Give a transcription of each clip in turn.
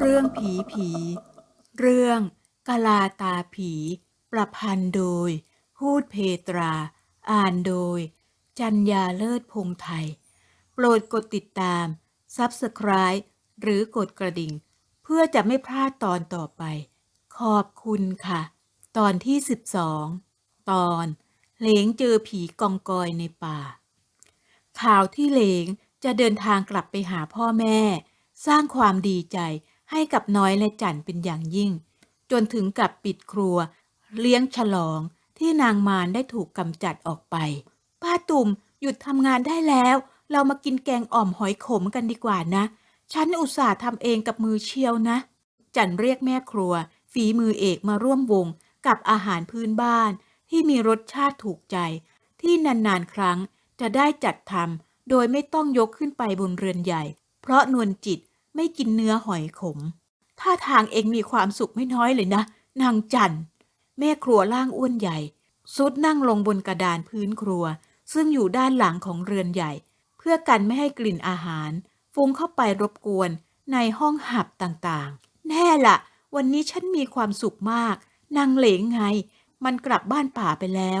เรื่องผีผี เรื่องกะลาตาผี ประพันธ์โดย พูดเพตรา อ่านโดย จัญญาเลิศพงไทย โปรดกดติดตาม Subscribe หรือกดกระดิ่ง เพื่อจะไม่พลาดตอนต่อไป ขอบคุณค่ะ ตอนที่ 12 ตอนเหลงเจอผีกองกอยในป่า ข่าวที่เหลงจะเดินทางกลับไปหาพ่อแม่ สร้างความดีใจให้กับน้อยและจันเป็นอย่างยิ่ง จนถึงกับปิดครัว เลี้ยงฉลองที่นางมารได้ถูกกำจัดออกไป ป้าตุ่มหยุดทำงานได้แล้ว เรามากินแกงอ่อมหอยขมกันดีกว่านะ ฉันอุตส่าห์ทำเองกับมือเชียวนะ จันเรียกแม่ครัว ฝีมือเอกมาร่วมวง กับอาหารพื้นบ้านที่มีรสชาติถูกใจ ที่นาน ๆ ครั้งจะได้จัดทำโดยไม่ต้องยกขึ้นไปบนเรือนใหญ่ เพราะนวลจิตไม่กินเนื้อหอยขม ท่าทางเองมีความสุขไม่น้อยเลยนะ นางจันแม่ครัวล่างอ้วนใหญ่สุดนั่งลงบนกระดานพื้นครัว ซึ่งอยู่ด้านหลังของเรือนใหญ่ เพื่อกันไม่ให้กลิ่นอาหาร ฟุ้งเข้าไปรบกวนในห้องหับต่างๆ แน่ละวันนี้ฉันมีความสุขมาก นางเหลงไง มันกลับบ้านป่าไปแล้ว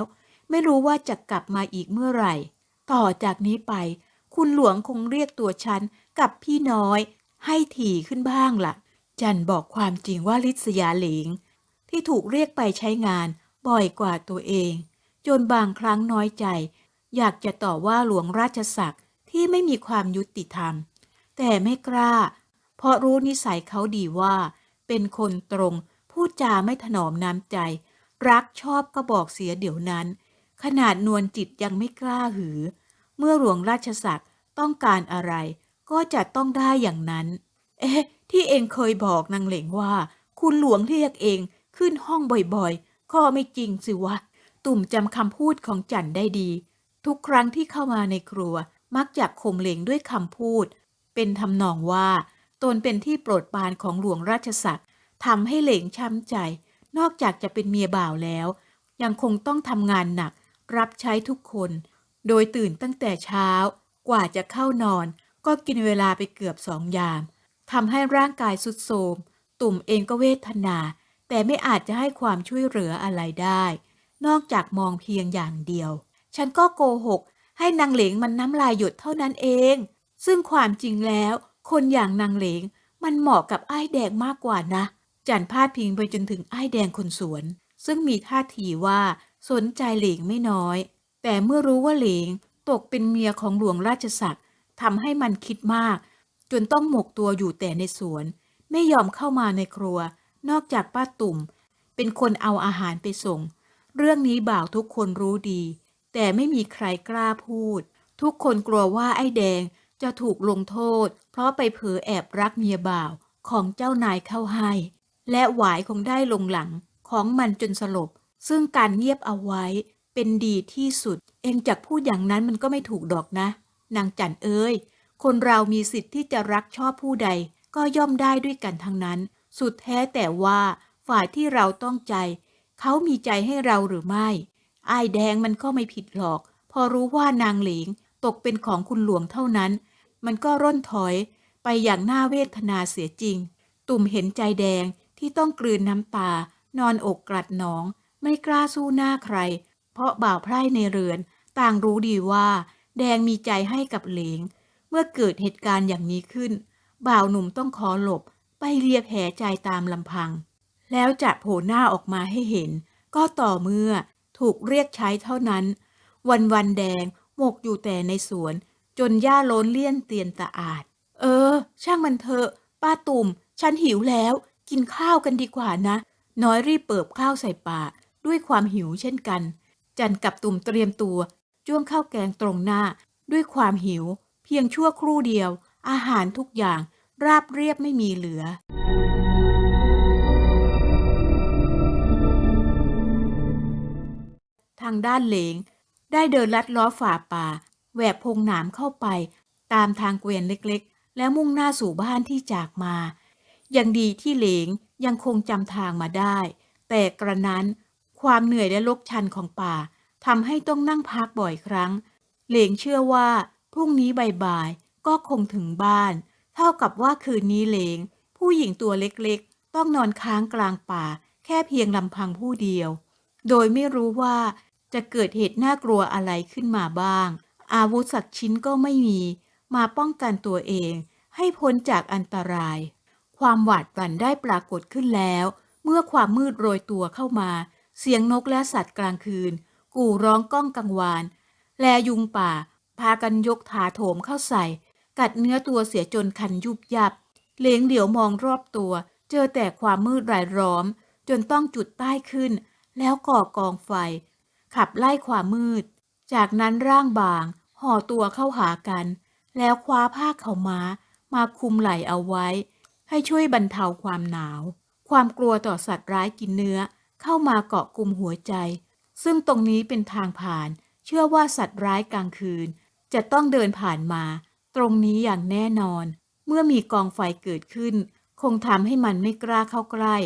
ไม่รู้ว่าจะกลับมาอีกเมื่อไหร่ ต่อจากนี้ไป คุณหลวงคงเรียกตัวฉันกับพี่น้อย ให้ถี่ขึ้นบ้างละ่ะ จันบอกความจริงว่าลิศยาเหลง ที่ถูกเรียกไปใช้งานบ่อยกว่าตัวเอง จนบางครั้งน้อยใจ อยากจะต่อว่าหลวงราชศักดิ์ที่ไม่มีความยุติธรรม แต่ไม่กล้า เพราะรู้นิสัยเขาดีว่า เป็นคนตรง ดจาไม่ถนอมน้ำใจ รักชอบก็บอกเสียเดี๋ยวนั้น ขนาดนวลจิตยังไม่กล้าหือ เมื่อหลวงราชศักดิ์ต้องการอะไร ก็จะต้องได้อย่างนั้น เอ๊ะ ที่เองเคยบอกนางเหลงว่า คุณหลวงเรียกเองขึ้นห้องบ่อยๆก็ไม่จริงสิวะ ตุ่มจำคำพูดของจันได้ดี ทุกครั้งที่เข้ามาในครัว มักจะข่มเหลงด้วยคำพูด เป็นทำนองว่า ตนเป็นที่โปรดปรานของหลวงราชศักดิ์ ทำให้เหลงช้ำใจ นอกจากจะเป็นเมียบ่าวแล้ว ยังคงต้องทำงานหนัก รับใช้ทุกคน โดยตื่นตั้งแต่เช้า กว่าจะเข้านอน ก็กินเวลาไปเกือบสองยามทำให้ร่างกายสุดโทรมตุ่มเองก็เวทนา แต่ไม่อาจจะให้ความช่วยเหลืออะไรได้ นอกจากมองเพียงอย่างเดียว ฉันก็โกหก ให้นางเหลงมันน้ำลายหยดเท่านั้นเอง ซึ่งความจริงแล้ว คนอย่างนางเหลงมันเหมาะกับไอ้แดงมากกว่านะ จันพาดพิงไปจนถึงไอ้แดงคนสวน ซึ่งมีท่าทีว่าสนใจเหลงไม่น้อย แต่เมื่อรู้ว่าเหลงตกเป็นเมียของหลวงราชศักดิ์ทำให้มันคิดมาก จนต้องหมกตัวอยู่แต่ในสวน ไม่ยอมเข้ามาในครัว นอกจากป้าตุ่ม เป็นคนเอาอาหารไปส่ง เรื่องนี้บ่าวทุกคนรู้ดี แต่ไม่มีใครกล้าพูด ทุกคนกลัวว่าไอ้แดงจะถูกลงโทษ เพราะไปเผลอแอบรักเมียบ่าวของเจ้านายเข้าให้ และหวายคงได้ลงหลังของมันจนสลบ ซึ่งการเงียบเอาไว้เป็นดีที่สุด เองจากพูดอย่างนั้นมันก็ไม่ถูกดอกนะ นางจันเอ้ย คนเรามีสิทธิ์ที่จะรักชอบผู้ใด ก็ย่อมได้ด้วยกันทั้งนั้น สุดแท้แต่ว่าฝ่ายที่เราต้องใจ เขามีใจให้เราหรือไม่ไอ้ายแดงมันก็ไม่ผิดหรอก พอรู้ว่านางเหลงตกเป็นของคุณหลวงเท่านั้น มันก็ร่นถอยไปอย่างน่าเวทนาเสียจริง ตุ่มเห็นใจแดง ที่ต้องกลืนน้ำตา นอนอกกลัดหนอง ไม่กล้าสู้หน้าใคร เพราะบ่าวไพร่ในเรือน ต่างรู้ดีว่า แดงมีใจให้กับเหลง เมื่อเกิดเหตุการณ์อย่างนี้ขึ้น บ่าวหนุ่มต้องขอหลบ ไปเลียแผลใจตามลำพัง แล้วจะโผล่หน้าออกมาให้เห็น ก็ต่อเมื่อถูกเรียกใช้เท่านั้น วันวันแดงหมกอยู่แต่ในสวน จนหญ้าโล้นเลี่ยนเตียนตะอาด เออ ช่างมันเถอะ ป้าตุ่ม ฉันหิวแล้ว กินข้าวกันดีกว่านะ น้อยรีบเปิบข้าวใส่ปากด้วยความหิวเช่นกัน จันกับตุ่มเตรียมตัว จ้วงข้าวแกงตรงหน้า ด้วยความหิว เพียงชั่วครู่เดียว อาหารทุกอย่างราบเรียบไม่มีเหลือทางด้านเหลง ได้เดินลัดล้อฝ่าป่า แหวกพงหนามเข้าไป ตามทางเกวียนเล็กๆ แล้วมุ่งหน้าสู่บ้านที่จากมา ยังดีที่เหลงยังคงจำทางมาได้ แต่กระนั้นความเหนื่อยและลกชันของป่าทำให้ต้องนั่งพักบ่อยครั้ง เหลงเชื่อว่าพรุ่งนี้บ่ายๆก็คงถึงบ้าน เท่ากับว่าคืนนี้เหลง ผู้หญิงตัวเล็กๆ ต้องนอนค้างกลางป่า แค่เพียงลำพังผู้เดียว โดยไม่รู้ว่าจะเกิดเหตุน่ากลัวอะไรขึ้นมาบ้าง อาวุธสักชิ้นก็ไม่มี มาป้องกันตัวเองให้พ้นจากอันตราย ความหวาดหวั่นได้ปรากฏขึ้นแล้ว เมื่อความมืดโรยตัวเข้ามา เสียงนกและสัตว์กลางคืน กู่ร้องก้องกังวาน แลยุงป่า พากันยกถาโถมเข้าใส่ กัดเนื้อตัวเสียจนคันยุบยับเหลงเหลียวมองรอบตัว เจอแต่ความมืดรายล้อม จนต้องจุดใต้ขึ้น แล้วก่อกองไฟ ขับไล่ความมืด จากนั้นร่างบาง ห่อตัวเข้าหากัน แล้วคว้าผ้าเขาวม้ามาคุมไหล่เอาไว้ ให้ช่วยบรรเทาความหนาว ความกลัวต่อสัตว์ร้ายกินเนื้อ เข้ามาเกาะกลุ่มหัวใจ ซึ่งตรงนี้เป็นทางผ่าน เชื่อว่าสัตว์ร้ายกลางคืน จะต้องเดินผ่านมา ตรงนี้อย่างแน่นอน เมื่อมีกองไฟเกิดขึ้น คงทำให้มันไม่กล้าเข้าใกล้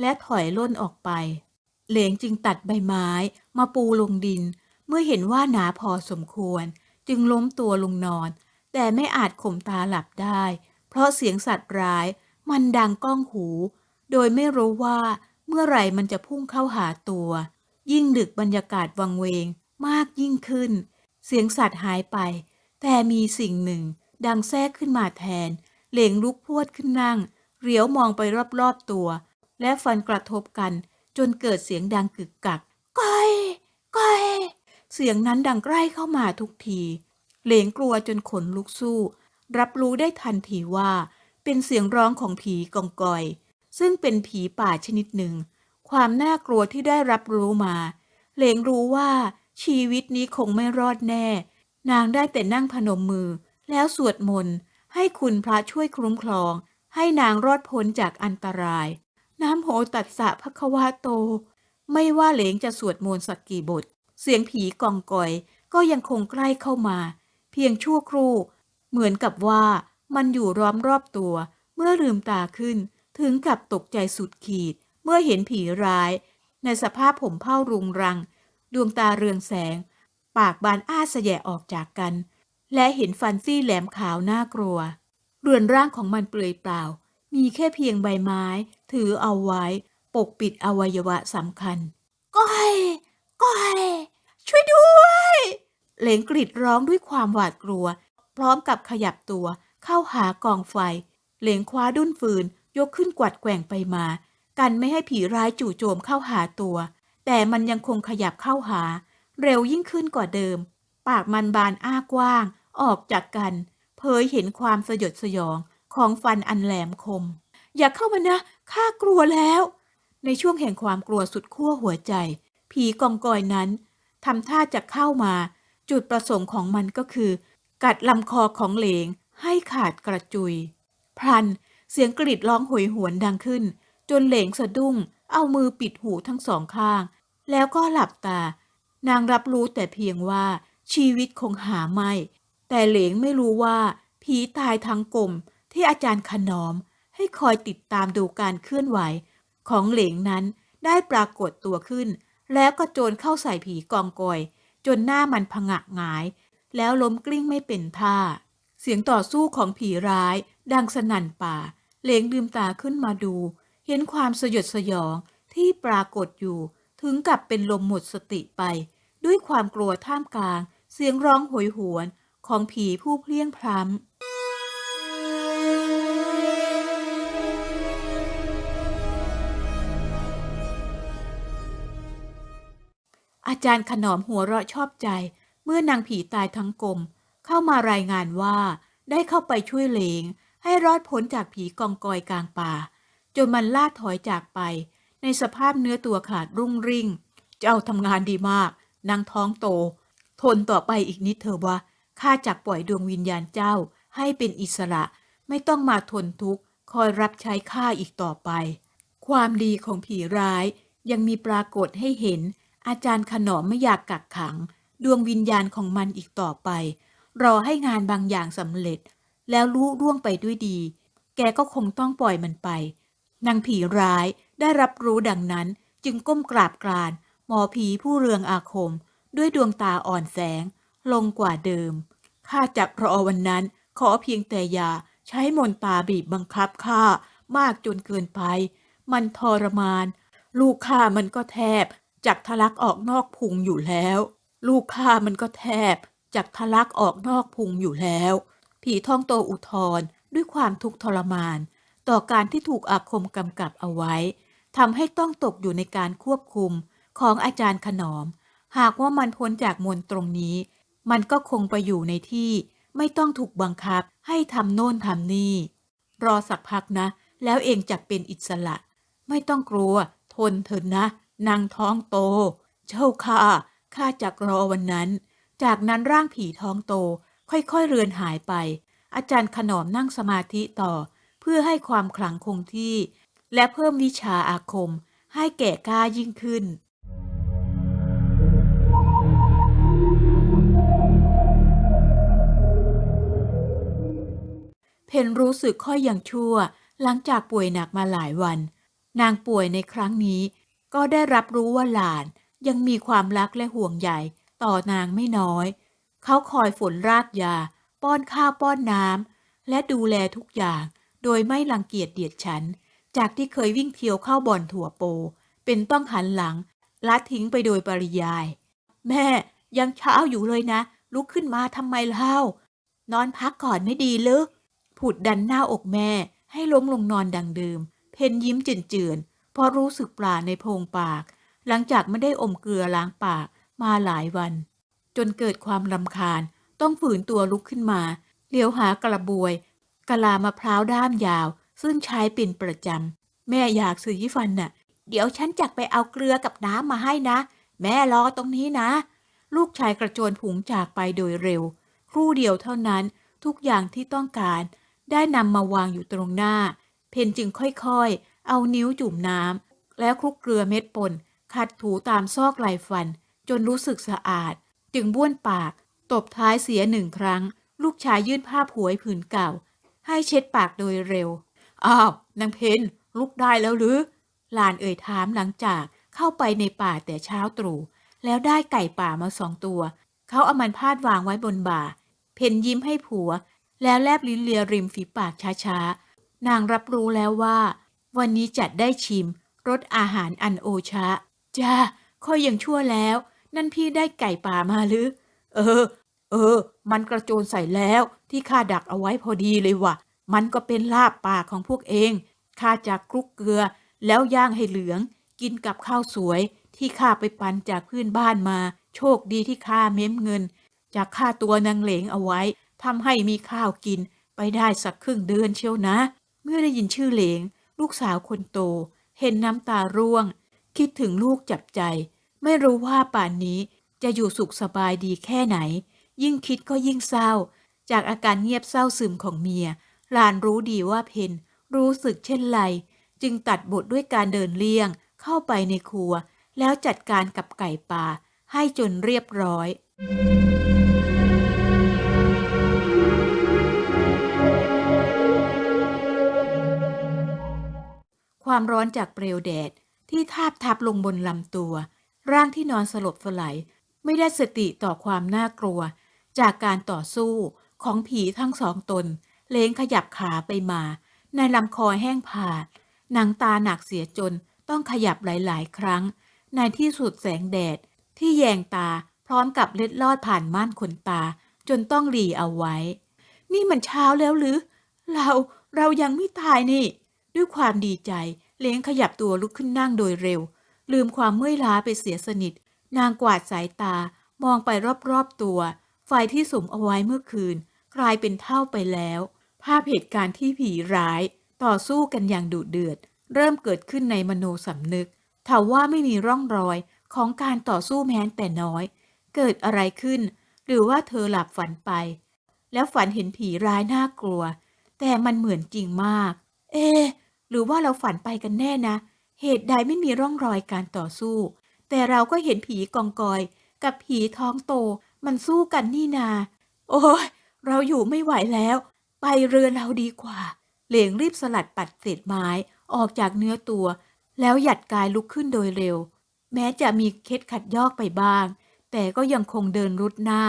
และถอยล่นออกไป เหลงจึงตัดใบไม้ มาปูลงดิน เมื่อเห็นว่าหนาพอสมควร จึงล้มตัวลงนอน แต่ไม่อาจข่มตาหลับได้ เพราะเสียงสัตว์ร้าย มันดังก้องหู โดยไม่รู้ว่าเมื่อไหร่มันจะพุ่งเข้าหาตัว ยิ่งดึกบรรยากาศวังเวงมากยิ่งขึ้น เสียงสัตว์หายไป แต่มีสิ่งหนึ่ง ดังแทรกขึ้นมาแทน เหลงลุกพวดขึ้นนั่ง เหลียวมองไปรอบๆตัว และฟันกระทบกัน จนเกิดเสียงดังกึกกักก้อยก้อยเสียงนั้นดังใกล้เข้ามาทุกที เหลงกลัวจนขนลุกสู้ รับรู้ได้ทันทีว่า เป็นเสียงร้องของผีกองกอย ซึ่งเป็นผีป่าชนิดหนึ่ง ความน่ากลัวที่ได้รับรู้มาเหลงรู้ว่าชีวิตนี้คงไม่รอดแน่ นางได้แต่นั่งพนมมือ แล้วสวดมนต์ให้คุณพระช่วยคุ้มครอง ให้นางรอดพ้นจากอันตราย น้ำโหตัดสะพระควาโต ไม่ว่าเหลงจะสวดมนต์สักกี่บท เสียงผีกองกอยก็ยังคงใกล้เข้ามา เพียงชั่วครู่ เหมือนกับว่า มันอยู่ร้อมรอบตัว เมื่อลืมตาขึ้น ถึงกับตกใจสุดขีด เมื่อเห็นผีร้าย ในสภาพผมเผ้ารุงรัง ดวงตาเรืองแสง ปากบานอ้าแสะแยะออกจากกัน และเห็นฟันซี่แหลมขาวน่ากลัว เรือนร่างของมันเปลือยเปล่า มีแค่เพียงใบไม้ ถือเอาไว้ ปกปิดอวัยวะสำคัญ ก้อย ก้อย ช่วยด้วย เหลงกรีดร้องด้วยความหวาดกลัว พร้อมกับขยับตัว เข้าหากองไฟ เหลงคว้าดุ้นฟืน ยกขึ้นกวัดแกว่งไปมา กันไม่ให้ผีร้ายจู่โจมเข้าหาตัว แต่มันยังคงขยับเข้าหา เร็วยิ่งขึ้นกว่าเดิม ปากมันบานอ้ากว้าง ออกจากกัน เผยเห็นความสยดสยองของฟันอันแหลมคม อย่าเข้ามานะข้ากลัวแล้ว ในช่วงแห่งความกลัวสุดขั้วหัวใจ ผีกองกอยนั้นทำท่าจะเข้ามา จุดประสงค์ของมันก็คือ กัดลำคอของเหลง ให้ขาดกระจุย พลันเสียงกรีดร้องโหยหวนดังขึ้น จนเหลงสะดุ้ง เอามือปิดหูทั้งสองข้าง แล้วก็หลับตา นางรับรู้แต่เพียงว่าชีวิตคงหาไม่ แต่เหลงไม่รู้ว่า ผีตายทั้งกลมที่อาจารย์ขนอม ให้คอยติดตามดูการเคลื่อนไหว ของเหลงนั้นได้ปรากฏตัวขึ้น แล้วก็โจรเข้าใส่ผีกองกอย จนหน้ามันผงะหงาย แล้วล้มกลิ้งไม่เป็นท่า เสียงต่อสู้ของผีร้าย ดังสนั่นป่าเหลงลืมตาขึ้นมาดู เห็นความสยดสยองที่ปรากฏอยู่ ถึงกับเป็นลมหมดสติไป ด้วยความกลัวท่ามกลาง เสียงร้องโหยหวนของผีผู้เพลี้ยงพล้ำอาจารย์ขนอมหัวเราะชอบใจ เมื่อนางผีตายทั้งกลม เข้ามารายงานว่า ได้เข้าไปช่วยเหลง ให้รอดพ้นจากผีกองกอยกลางป่า จนมันล่าถอยจากไป ในสภาพเนื้อตัวขาดรุ่งริ่ง เจ้าทำงานดีมาก นางท้องโต ทนต่อไปอีกนิดเถอะวะข้าจักปล่อยดวงวิญญาณเจ้าให้เป็นอิสระ ไม่ต้องมาทนทุกข์ คอยรับใช้ข้าอีกต่อไป ความดีของผีร้ายยังมีปรากฏให้เห็น อาจารย์ขนอมไม่อยากกักขัง ดวงวิญญาณของมันอีกต่อไป รอให้งานบางอย่างสำเร็จ แล้วรู้ร่วงไปด้วยดี แกก็คงต้องปล่อยมันไป นางผีร้ายได้รับรู้ดังนั้นจึงก้มกราบกราน หมอผีผู้เรืองอาคม ด้วยดวงตาอ่อนแสง ลงกว่าเดิม ข้าจักรอวันนั้น ขอเพียงแต่อย่าใช้มนตาบีบบังคับข้ามากจนเกินไป มันทรมาน ลูกข้ามันก็แทบจากทะลักออกนอกพุงอยู่แล้ว ลูกข้ามันก็แทบ จากทะลักออกนอกพุงอยู่แล้ว ผีท่องโตอุทธรด้วยความทุกข์ทรมาน ต่อการที่ถูกอาคมกำกับเอาไว้ทำให้ต้องตกอยู่ในการควบคุมของอาจารย์ขนอม หากว่ามันพ้นจากมนตรงนี้ มันก็คงไปอยู่ในที่ ไม่ต้องถูกบังคับให้ทำโน่นทำนี่ รอสักพักนะ แล้วเองจะเป็นอิสระ ไม่ต้องกลัว ทนเถิดนะ นางท้องโต เจ้าค่ะข้าจักรอวันนั้น จากนั้นร่างผีท้องโตค่อยๆเรือนหายไป อาจารย์ขนอมนั่งสมาธิต่อ เพื่อให้ความขลังคงที่ และเพิ่มวิชาอาคม ให้แก่กล้ายิ่งขึ้น เพนรู้สึกค่อยอยังชั่ว หลังจากป่วยหนักมาหลายวัน นางป่วยในครั้งนี้ ก็ได้รับรู้ว่าหลานยังมีความรักและห่วงใย ต่อนางไม่น้อย เขาคอยฝนราดยา ป้อนข้าวป้อนน้ำและดูแลทุกอย่าง โดยไม่รังเกียจเดียดฉัน จากที่เคยวิ่งเที่ยวเข้าบ่อนถั่วโป เป็นต้องหันหลังละทิ้งไปโดยปริยาย แม่ยังเช้าอยู่เลยนะ ลุกขึ้นมาทำไมเล่านอนพักก่อนไม่ดีหรือผุดดันหน้าอกแม่ ให้ล้มลงนอนดังเดิม เพนยิ้มเจือนๆเพราะรู้สึกปลาในโพรงปาก หลังจากไม่ได้อมเกลือล้างปาก มาหลายวัน จนเกิดความรำคาญต้องฝืนตัวลุกขึ้นมาเลี้ยวหากระบวยกะลามะพร้าวด้ามยาว ซึ่งใช้เป็นประจำแม่อยากซื้อยี่ฟันน่ะ เดี๋ยวฉันจักไปเอาเกลือกับน้ำมาให้นะ แม่รอตรงนี้นะ ลูกชายกระโจนผงจากไปโดยเร็ว ครู่เดียวเท่านั้นทุกอย่างที่ต้องการ ได้นำมาวางอยู่ตรงหน้า เพนจึงค่อยๆ เอานิ้วจุ่มน้ำแล้วคลุกเกลือเม็ดป่นขัดถูตามซอกไหล่ฟัน จนรู้สึกสะอาด จึงบ้วนปาก ตบท้ายเสียหนึ่งครั้ง ลูกชายยื่นผ้าผวยผืนเก่า ให้เช็ดปากโดยเร็ว อ้าว นางเพนลุกได้แล้วหรือ หลานเอ่ยถามหลังจากเข้าไปในป่าแต่เช้าตรู่ แล้วได้ไก่ป่ามาสองตัว เขาเอามันพาดวางไว้บนบ่า เพนยิ้มให้ผัว แล้วแลบลิ้นเลียริมฝีปากช้าๆ นางรับรู้แล้วว่า วันนี้จัดได้ชิมรสอาหารอันโอชะ จ้าค่อยยังชั่วแล้ว นั่นพี่ได้ไก่ป่ามาหรือ เออ เออ มันกระโจนใส่แล้วที่ข้าดักเอาไว้พอดีเลยว่ะ มันก็เป็นลาบป่าของพวกเอง ข้าจะคลุกเกลือแล้วย่างให้เหลือง กินกับข้าวสวย ที่ข้าไปปันจากพื่อนบ้านมา โชคดีที่ข้าเม้มเงิน จากค่าตัวนางเหลงเอาไว้ทำให้มีข้าวกิน ไปได้สักครึ่งเดือนเชียวนะ เมื่อได้ยินชื่อเหลง ลูกสาวคนโต เห็นน้ำตาร่วง คิดถึงลูกจับใจ ไม่รู้ว่าป่านนี้จะอยู่สุขสบายดีแค่ไหน ยิ่งคิดก็ยิ่งเศร้า จากอาการเงียบเศร้าซึมของเมียหลานรู้ดีว่าเพนรู้สึกเช่นไร จึงตัดบทด้วยการเดินเลี่ยง เข้าไปในครัว แล้วจัดการกับไก่ป่า ให้จนเรียบร้อยความร้อนจากเปลวแดดที่ทาบทับลงบนลำตัว ร่างที่นอนสลบสลายไม่ได้สติต่อความน่ากลัว จากการต่อสู้ของผีทั้งสองตน เลงขยับขาไปมา ในลำคอแห้งผาด หนังตาหนักเสียจนต้องขยับหลาย ๆ ครั้ง ในที่สุดแสงแดด ที่แยงตาพร้อมกับเล็ดลอดผ่านม่านขนตา จนต้องหลีเอาไว้ นี่มันเช้าแล้วหรือ เราเรายังไม่ตายนี่ ด้วยความดีใจ เล้งขยับตัวลุกขึ้นนั่งโดยเร็ว ลืมความเมื่อยล้าไปเสียสนิท นางกวาดสายตามองไปรอบๆตัว ไฟที่สุมเอาไว้เมื่อคืน กลายเป็นเท่าไปแล้ว ภาพเหตุการณ์ที่ผีร้าย ต่อสู้กันอย่างดุเดือด เริ่มเกิดขึ้นในมโนสำนึกถาว่าไม่มีร่องรอยของการต่อสู้แม้แต่น้อย เกิดอะไรขึ้น หรือว่าเธอหลับฝันไป แล้วฝันเห็นผีร้ายน่ากลัว แต่มันเหมือนจริงมาก เอะหรือว่าเราฝันไปกันแน่นะ เหตุใดไม่มีร่องรอยการต่อสู้ แต่เราก็เห็นผีกองกอย กับผีท้องโตมันสู้กันนี่นา โอ้ยเราอยู่ไม่ไหวแล้ว ไปเรือเราดีกว่า เหลงรีบสลัดปัดเศษไม้ออกจากเนื้อตัว แล้วหยัดกายลุกขึ้นโดยเร็ว แม้จะมีเคล็ดขัดยอกไปบ้าง แต่ก็ยังคงเดินรุดหน้า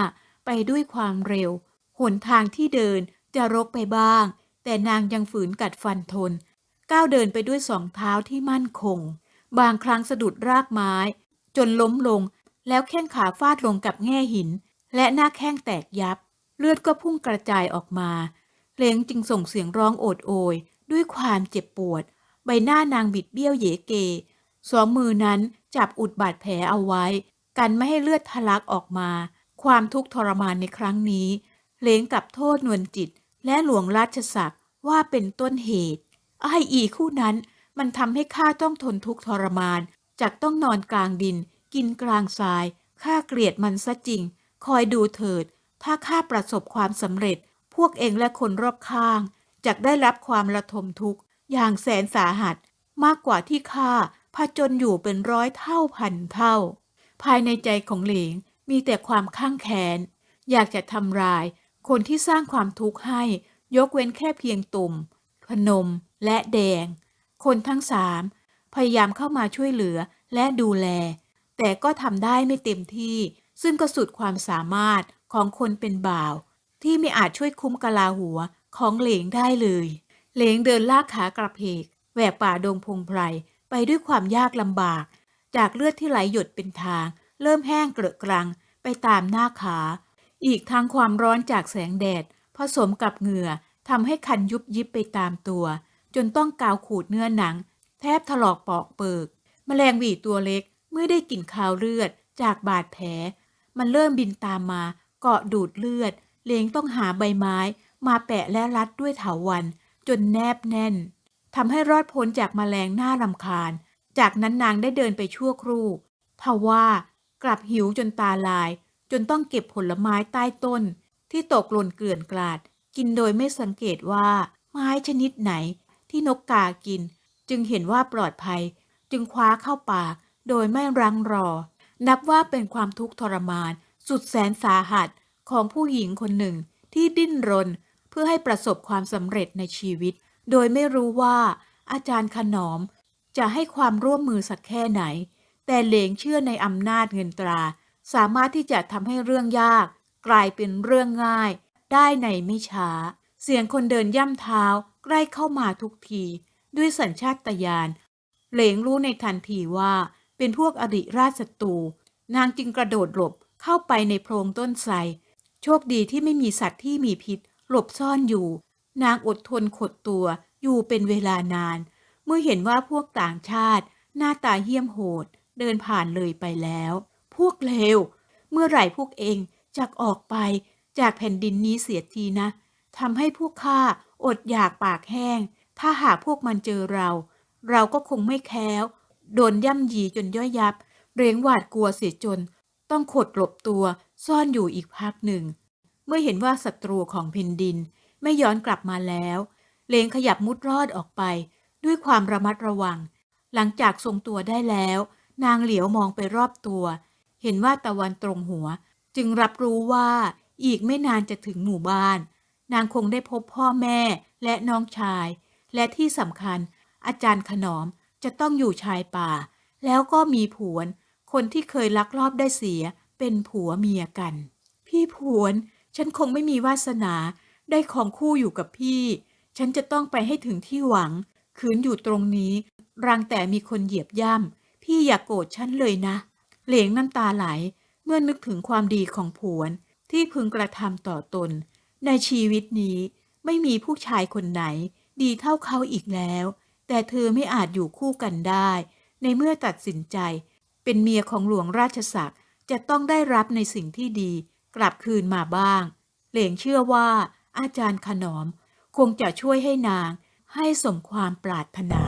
ไปด้วยความเร็ว หนทางที่เดินจะรกไปบ้าง แต่นางยังฝืนกัดฟันทน ก้าวเดินไปด้วยสองเท้าที่มั่นคง บางครั้งสะดุดรากไม้ จนล้มลง แล้วแข้งขาฟาดลงกับแง่หิน และหน้าแข้งแตกยับ เลือดก็พุ่งกระจายออกมาเพลงจึงส่งเสียงร้องโอดโอย ด้วยความเจ็บปวด ใบหน้านางบิดเบี้ยวเยเก สองมือนั้นจับอุดบาดแผลเอาไว้ กันไม่ให้เลือดทะลักออกมา ความทุกข์ทรมานในครั้งนี้เลงกับโทษนวลจิตและหลวงราชศักดิ์ว่าเป็นต้นเหตุ ไออีคู่นั้นมันทำให้ข้าต้องทนทุกข์ทรมาน จากต้องนอนกลางดิน กินกลางทรายข้าเกลียดมันซะจริง คอยดูเถิด ถ้าข้าประสบความสำเร็จ พวกเองและคนรอบข้างจะได้รับความระทมทุกข์อย่างแสนสาหัส มากกว่าที่ข้าผจญอยู่เป็นร้อยเท่าพันเท่า ภายในใจของเหลงมีแต่ความข้างแค้นอยากจะทำลาย คนที่สร้างความทุกข์ให้ ยกเว้นแค่เพียงตุ่มพนม และแดง คนทั้งสามพยายามเข้ามาช่วยเหลือและดูแล แต่ก็ทำได้ไม่เต็มที่ ซึ่งก็สุดความสามารถของคนเป็นบ่าว ที่ไม่อาจช่วยคุ้มกะลาหัวของเหลงได้เลย เหลงเดินลากขากระเพกแหวกป่าดงพงไพรไปด้วยความยากลำบาก จากเลือดที่ไหลหยดเป็นทาง เริ่มแห้งเกลอะกรังไปตามหน้าขา อีกทั้งความร้อนจากแสงแดด ผสมกับเหงื่อทำให้คันยุบยิบไปตามตัว จนต้องกาวขูดเนื้อหนัง แทบถลอกปอกเปิกแมลงหวีตัวเล็กเมื่อได้กลิ่นคาวเลือดจากบาดแผล มันเริ่มบินตามมาเกาะดูดเลือด เลงต้องหาใบไม้ มาแปะและรัดด้วยเถาวันจนแนบแน่นทำให้รอดพ้นจากแมลงหน้ารำคาญ จากนั้นนางได้เดินไปชั่วครู่ทว่ากลับหิวจนตาลาย จนต้องเก็บผลไม้ใต้ต้น ที่ตกหล่นเกลื่อนกลาด กินโดยไม่สังเกตว่าไม้ชนิดไหน ที่นกกากิน จึงเห็นว่าปลอดภัย จึงคว้าเข้าปาก โดยไม่รังรอ นับว่าเป็นความทุกข์ทรมาน สุดแสนสาหัสของผู้หญิงคนหนึ่งที่ดิ้นรน เพื่อให้ประสบความสำเร็จในชีวิต โดยไม่รู้ว่าอาจารย์ขนอม จะให้ความร่วมมือสักแค่ไหน แต่เหลงเชื่อในอำนาจเงินตรา สามารถที่จะทำให้เรื่องยาก กลายเป็นเรื่องง่าย ได้ในไม่ช้า เสียงคนเดินย่ำเท้า ใกล้เข้ามาทุกที ด้วยสัญชาตญาณเหลงรู้ในทันทีว่าเป็นพวกอริราชศัตรูนางจึงกระโดดหลบเข้าไปในโพรงต้นไทรโชคดีที่ไม่มีสัตว์ที่มีพิษ หลบซ่อนอยู่ นางอดทนขดตัวอยู่เป็นเวลานาน เมื่อเห็นว่าพวกต่างชาติ หน้าตาเหี้ยมโหด เดินผ่านเลยไปแล้ว พวกเลวเมื่อไหร่พวกเองจากออกไปจากแผ่นดินนี้เสียทีนะทำให้พวกข้า อดอยากปากแห้ง ถ้าหากพวกมันเจอเรา เราก็คงไม่แค้ว โดนย่ำยีจนย่อยยับ เรงหวาดกลัวเสียจน ต้องขดหลบตัว ซ่อนอยู่อีกพักหนึ่ง เมื่อเห็นว่าศัตรูของแผ่นดิน ไม่ย้อนกลับมาแล้ว เลงขยับมุดรอดออกไป ด้วยความระมัดระวัง หลังจากทรงตัวได้แล้ว นางเหลียวมองไปรอบตัว เห็นว่าตะวันตรงหัว จึงรับรู้ว่าอีกไม่นานจะถึงหมู่บ้าน นางคงได้พบพ่อแม่และน้องชาย และที่สำคัญ อาจารย์ขนอมจะต้องอยู่ชายป่า แล้วก็มีผวน คนที่เคยลักลอบได้เสียเป็นผัวเมียกัน พี่ผวน ฉันคงไม่มีวาสนาได้ของคู่อยู่กับพี่ ฉันจะต้องไปให้ถึงที่หวังคืนอยู่ตรงนี้ รังแต่มีคนเหยียบย่ำพี่อย่ากโกรธฉันเลยนะ เหลงน้ำตาไหล เมื่อนึกถึงความดีของผวนที่พึงกระทำต่อตน ในชีวิตนี้ไม่มีผู้ชายคนไหน ดีเท่าเขาอีกแล้ว แต่เธอไม่อาจอยู่คู่กันได้ ในเมื่อตัดสินใจ เป็นเมียของหลวงราชสักดิ์จะต้องได้รับในสิ่งที่ดี กลับคืนมาบ้าง เหลงเชื่อว่า อาจารย์ขนอม คงจะช่วยให้นาง ให้สมความปรารถนา